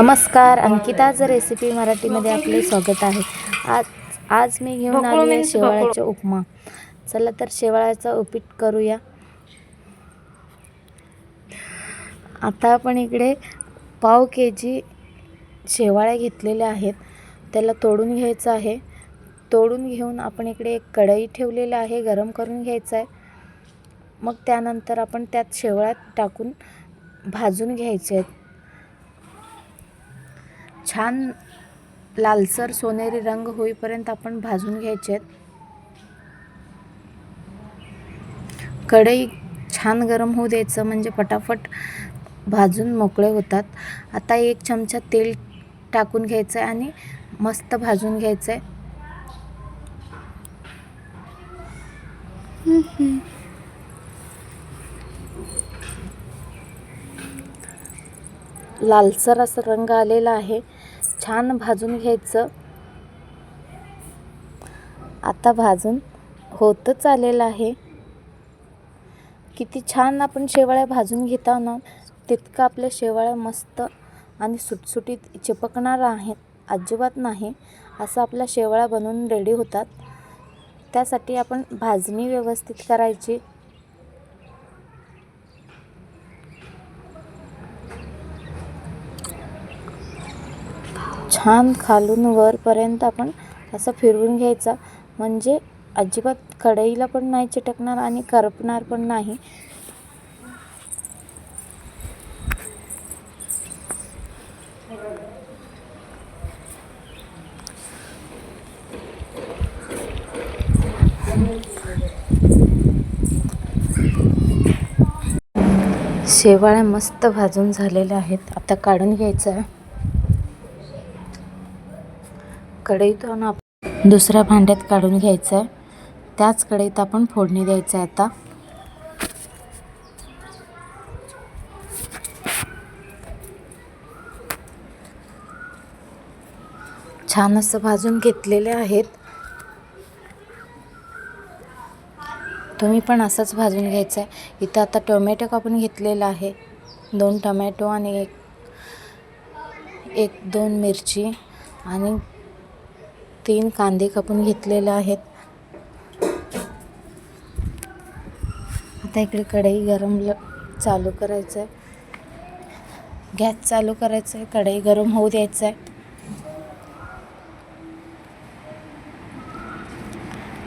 नमस्कार अंकिताज रेसिपी मराठीमध्ये आपले स्वागत आहे. आज आज मी घेऊन आली आहे शेवाळ्याचा उपमा. चला तर शेवाळ्याचा उपीट करूया. आता आपण इकडे पाव के जी शेवाळ्या घेतलेल्या आहेत. त्याला तोडून घ्यायचं आहे. तोडून घेऊन आपण इकडे एक कढई ठेवलेली आहे गरम करून घ्यायचं आहे. मग त्यानंतर आपण त्यात शेवाळ्या टाकून भाजून घ्यायचे आहेत. छान लालसर सोनेरी रंग होईपर्यंत आपण भाजून घ्यायचे आहेत. कढई छान गरम होऊ द्यायचं म्हणजे पटापट भाजून मोकळे होतात. आता एक चमचा तेल टाकून घ्यायचं आहे आणि मस्त भाजून घ्यायचं आहे लालसर असं रंग आलेला आहे. छान भाजून घ्यायचं. आता भाजून होतच आलेलं आहे. किती छान आपण शेवाळ्या भाजून घेता ना तितकं आपल्या शेवाळ्या मस्त आणि सुटसुटीत चिपकणार आहेत. अजिबात नाही. असं आपल्या शेवाळ्या बनवून रेडी होतात. त्यासाठी आपण भाजणी व्यवस्थित करायची. छान खालून वरपर्यंत आपण असं फिरवून घ्यायचा. म्हणजे अजिबात कढईला पण नाही चिटकणार आणि करपणार पण नाही. शेवाळ्या मस्त भाजून झालेल्या आहेत. आता काढून घ्यायचं आहे. कढईतून आप दुसऱ्या भांड्यात काढून घ्यायचं आहे त्याच कढईत आपण फोडणी द्यायचं आहे आता. छान असं भाजून घेतलेले आहेत. तुम्ही पण असंच भाजून घ्यायचं आहे इथं आता टोमॅटो कापून घेतलेला आहे. दोन टमॅटो आणि एक एक दोन मिरची आणि तीन कांदे कापून घेतलेले आहेत. आता इकडे कढई गरम ल चालू करायचं आहे गॅस चालू करायचं आहे कढई गरम होऊ द्यायचं आहे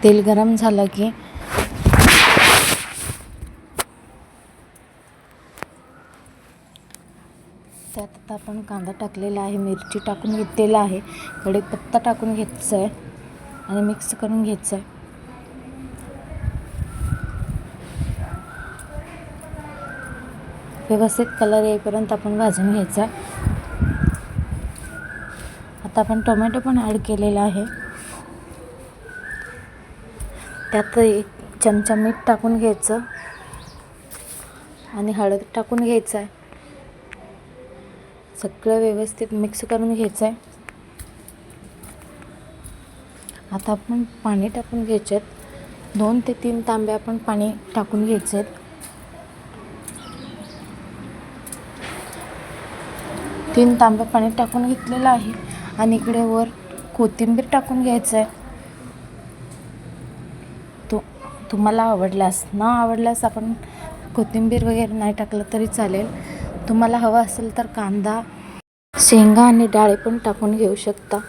तेल गरम झालं की त्यात आता आपण कांदा टाकलेला आहे मिरची टाकून घेतलेला आहे. कढीपत्ता टाकून घ्यायचं आहे आणि मिक्स करून घ्यायचं आहे व्यवस्थित कलर येईपर्यंत आपण भाजून घ्यायचा. आहे आता आपण टोमॅटो पण ॲड केलेला आहे. त्यात एक चमचा मीठ टाकून घ्यायचं आणि हळद टाकून घ्यायचं आहे. सगळं व्यवस्थित मिक्स करून घ्यायचं आहे आता आपण पाणी टाकून घ्यायचे आहेत दोन ते तीन तांबे आपण पाणी टाकून घ्यायचे आहेत तीन तांबे पाणी टाकून घेतलेलं आहे आणि इकडे वर कोथिंबीर टाकून घ्यायचं आहे तो तुम्हाला आवडल्यास न आवडल्यास आपण कोथिंबीर वगैरे नाही टाकलं तरी चालेल. तुम्हाला हवं असेल तर कांदा शेंगा आणि डाळे पण टाकून घेऊ शकता.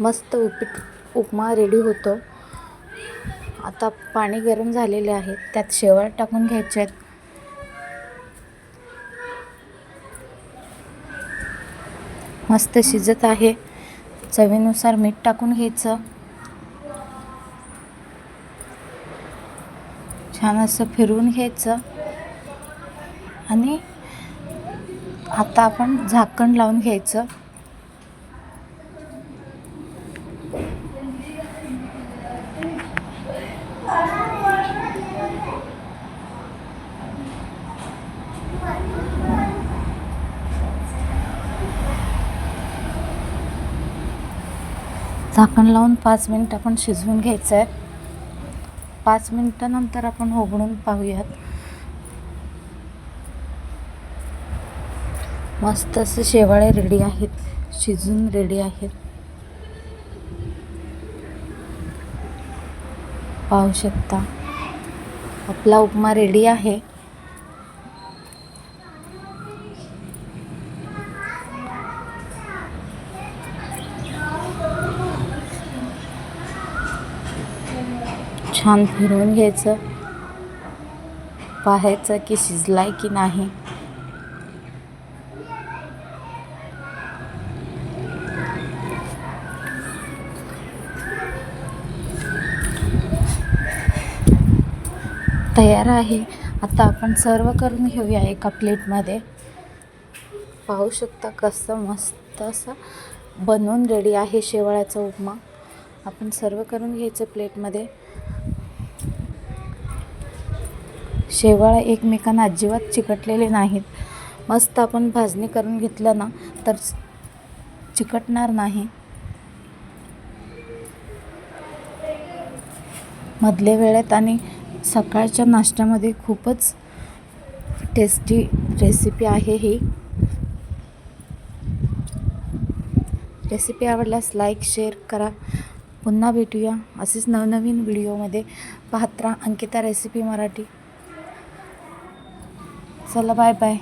मस्त उपीट उपमा रेडी होतो. आता पाणी गरम झालेले आहे त्यात शेवाळ टाकून घ्यायचे आहेत. मस्त शिजत आहे. चवीनुसार मीठ टाकून घ्यायचं. छान असं फिरवून घ्यायचं. आणि आता आपण झाकण लावून घ्यायचं. झाकण लावून पाच मिनिट आपण शिजवून घ्यायचं आहे पाच मिनटानंतर आपण उघडून पाहूयात. मस्त असे शेवाळे रेडी आहेत शिजून रेडी आहेत. पाहू शकता. आपला उपमा रेडी आहे. छान फिरवून घ्यायचं. पाहायचं की शिजलाय की नाही. तयार आहे. आता आपण सर्व करून घेऊया एका प्लेटमध्ये. पाहू शकता कसं मस्त असं बनवून रेडी आहे शेवाळ्याचा उपमा. आपण सर्व करून घ्यायचं प्लेटमध्ये. शेवाळा एकमेकांना अजिबात चिकटलेले नाहीत. मस्त आपण भाजणी करून घेतलं ना तर चिकटणार नाही. मधल्या वेळेत आणि सकाळच्या नाश्त्यामध्ये खूपच टेस्टी रेसिपी आहे ही. रेसिपी आवडल्यास लाईक शेअर करा. पुन्हा भेटूया असेच नवनवीन व्हिडिओमध्ये. पाहत राहा अंकिता रेसिपी मराठी. चला बाय बाय